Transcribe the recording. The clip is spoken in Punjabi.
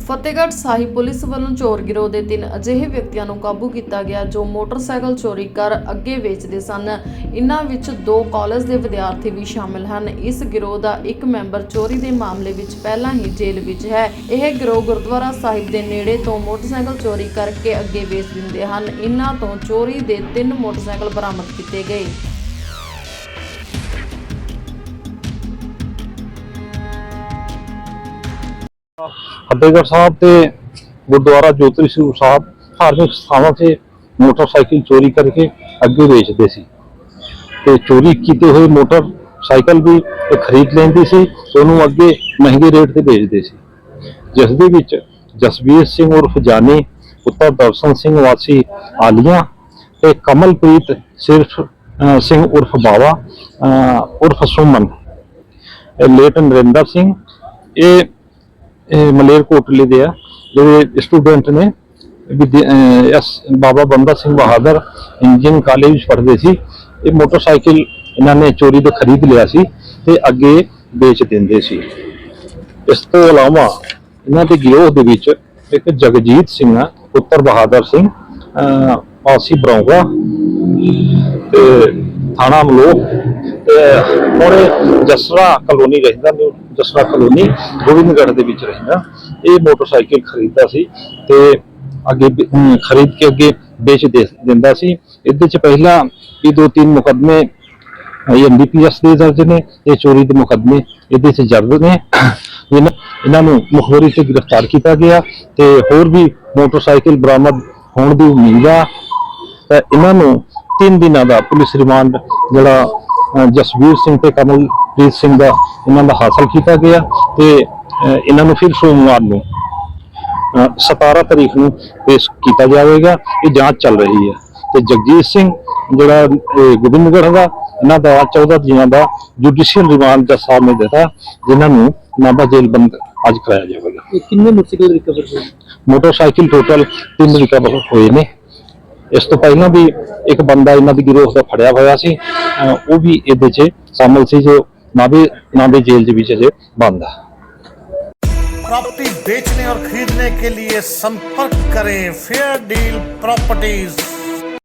ਫਤਿਹਗੜ੍ਹ ਸਾਹਿਬ ਪੁਲਿਸ ਵੱਲੋਂ ਚੋਰ ਗਿਰੋਹ ਦੇ ਤਿੰਨ ਅਜਿਹੇ ਵਿਅਕਤੀਆਂ ਨੂੰ ਕਾਬੂ ਕੀਤਾ ਗਿਆ ਜੋ ਮੋਟਰਸਾਈਕਲ ਚੋਰੀ ਕਰ ਅੱਗੇ ਵੇਚਦੇ ਸਨ। ਇਨ੍ਹਾਂ ਵਿੱਚ ਦੋ ਕਾਲਜ ਦੇ ਵਿਦਿਆਰਥੀ ਵੀ ਸ਼ਾਮਲ ਹਨ। ਇਸ ਗਿਰੋਹ ਦਾ ਇੱਕ ਮੈਂਬਰ ਚੋਰੀ ਦੇ ਮਾਮਲੇ ਵਿੱਚ ਪਹਿਲਾਂ ਹੀ ਜੇਲ੍ਹ ਵਿੱਚ ਹੈ। ਇਹ ਗਿਰੋਹ ਗੁਰਦੁਆਰਾ ਸਾਹਿਬ ਦੇ ਨੇੜੇ ਤੋਂ ਮੋਟਰਸਾਈਕਲ ਚੋਰੀ ਕਰਕੇ ਅੱਗੇ ਵੇਚ ਦਿੰਦੇ ਹਨ। ਇਨ੍ਹਾਂ ਤੋਂ ਚੋਰੀ ਦੇ ਤਿੰਨ ਮੋਟਰਸਾਈਕਲ ਬਰਾਮਦ ਕੀਤੇ ਗਏ। ਫਤਿਹਗੜ੍ਹ ਸਾਹਿਬ ਤੇ ਗੁਰਦੁਆਰਾ ਜੋਤਰੀ ਸਰੂਪ ਸਾਹਿਬ ਧਾਰਮਿਕ ਸਥਾਨਾਂ ਤੇ ਮੋਟਰਸਾਈਕਲ ਚੋਰੀ ਕਰਕੇ ਅੱਗੇ ਵੇਚਦੇ ਸੀ। ਤੇ ਚੋਰੀ ਕੀਤੇ ਹੋਏ ਮੋਟਰਸਾਈਕਲ ਵੀ ਇਹ ਖਰੀਦ ਲੈਂਦੀ ਸੀ ਉਹਨੂੰ ਅੱਗੇ ਮਹਿੰਗੇ ਰੇਟ ਤੇ ਵੇਚਦੇ ਸੀ। ਜਿਸ ਦੇ ਵਿੱਚ ਜਸਵੀਰ ਸਿੰਘ ਉਰਫ ਜਾਨੀ, ਪੁੱਤਰ ਦਰਸ਼ਨ ਸਿੰਘ ਵਾਸੀ ਆਲੀਆਂ ਤੇ ਕਮਲਪ੍ਰੀਤ ਸਿਰਫ ਸਿੰਘ ਉਰਫ ਬਾਵਾ ਉਰਫ ਸੁਮਨ। ਲੇਟ ਨਰਿੰਦਰ ਸਿੰਘ, ਇਹ ਇਹ ਮਲੇਰਕੋਟਲੇ ਦੇ ਆ, ਜਿਹੜੇ ਸਟੂਡੈਂਟ ਨੇ ਐਸ ਬਾਬਾ ਬੰਦਾ ਸਿੰਘ ਬਹਾਦਰ ਇੰਜੀਨੀਅਰਿੰਗ ਕਾਲਜ ਵਿੱਚ ਪੜ੍ਹਦੇ ਸੀ। ਇਹ ਮੋਟਰਸਾਈਕਲ ਇਹਨਾਂ ਨੇ ਚੋਰੀ ਤੋਂ ਖਰੀਦ ਲਿਆ ਸੀ ਤੇ ਅੱਗੇ ਵੇਚ ਦਿੰਦੇ ਸੀ। ਇਸ ਤੋਂ ਇਲਾਵਾ ਇਹਨਾਂ ਦੇ ਗਿਰੋਹ ਦੇ ਵਿੱਚ ਇੱਕ ਜਗਜੀਤ ਸਿੰਘ ਆ, ਪੁੱਤਰ ਬਹਾਦਰ ਸਿੰਘ, ਅਹ ਪਾਸੀ ਤੇ ਥਾਣਾ ਮਲੋਹ ਹੁਣ ਜਸਰਾ ਕਲੋਨੀ ਰਹਿੰਦਾ ਜਸਰਾ ਕਲੋਨੀ ਗੋਬਿੰਦਗੜ੍ਹ ਦੇ ਵਿੱਚ ਰਹਿੰਦਾ। ਇਹ ਮੋਟਰਸਾਈਕਲ ਖਰੀਦਦਾ ਸੀ ਤੇ ਅੱਗੇ ਖਰੀਦ ਕੇ ਅੱਗੇ ਵੇਚ ਦਿੰਦਾ ਸੀ। ਇਹਦੇ ਚ ਪਹਿਲਾਂ ਵੀ ਦੋ ਤਿੰਨ ਮੁਕੱਦਮੇ ਐਨਡੀਪੀਐਸ ਦੇ ਦਰਜ ਨੇ, ਇਹ ਚੋਰੀ ਦੇ ਮੁਕੱਦਮੇ ਇਹਦੇ ਚ ਦਰਜ ਨੇ। ਇਹਨਾਂ ਨੂੰ ਮੁਖਬਰੀ ਤੇ ਗ੍ਰਿਫਤਾਰ ਕੀਤਾ ਗਿਆ ਤੇ ਹੋਰ ਵੀ ਮੋਟਰਸਾਈਕਲ ਬਰਾਮਦ ਹੋਣ ਦੀ ਉਮੀਦ ਆ। ਤਾਂ ਇਹਨਾਂ ਨੂੰ ਤਿੰਨ ਦਿਨਾਂ ਦਾ ਪੁਲਿਸ ਰਿਮਾਂਡ, ਜਿਹੜਾ ਜਸਵੀਰ ਸਿੰਘ ਤੇ ਕਮਲਪ੍ਰੀਤ ਸਿੰਘ ਦਾ ਇਹਨਾਂ ਦਾ ਹਾਸਲ ਕੀਤਾ ਗਿਆ ਤੇ ਇਹਨਾਂ ਨੂੰ ਫਿਰ ਸੋਮਵਾਰ ਨੂੰ ਅਹ, 17 ਤਰੀਕ ਨੂੰ ਪੇਸ਼ ਕੀਤਾ ਜਾਵੇਗਾ। ਇਹ ਜਾਂਚ ਚੱਲ ਰਹੀ ਹੈ। ਤੇ ਜਗਜੀਤ ਸਿੰਘ ਜਿਹੜਾ ਗੋਬਿੰਦਗੜ੍ਹ ਦਾ ਇਹਨਾਂ ਦਾ 14 ਦਿਨਾਂ ਦਾ ਜੁਡੀਸ਼ੀਅਲ ਰਿਮਾਂਡ ਸਾਹਿਬ ਨੇ ਦਿੱਤਾ ਜਿਨ੍ਹਾਂ ਨੂੰ ਨਾਭਾ ਜੇਲ੍ਹ ਬੰਦ ਅੱਜ ਕਰਾਇਆ ਜਾਵੇਗਾ। ਇਹ ਕਿੰਨੇ ਮੋਟਰਸਾਈਕਲ ਰਿਕਵਰ ਹੋਏ? ਮੋਟਰਸਾਈਕਲ ਟੋਟਲ ਤਿੰਨ ਰਿਕਵਰ ਹੋਏ ਨੇ। ਇਸ ਤੋਂ ਪਹਿਲਾਂ ਵੀ ਇੱਕ ਬੰਦਾ ਇਹਨਾਂ ਦੀ ਗਿਰੋਹ ਦਾ ਫੜਿਆ ਹੋਇਆ ਸੀ ਅਹ ਉਹ ਵੀ ਇਹਦੇ 'ਚ ਸ਼ਾਮਲ ਸੀ ਜੋ ਨਾਭੇ ਨਾਭੇ ਜੇਲ੍ਹ ਦੇ ਵਿੱਚ ਅਜੇ ਬੰਦ ਹੈ प्रॉपर्टी बेचने और खरीदने के लिए संपर्क करें फेयर डील प्रॉपर्टीज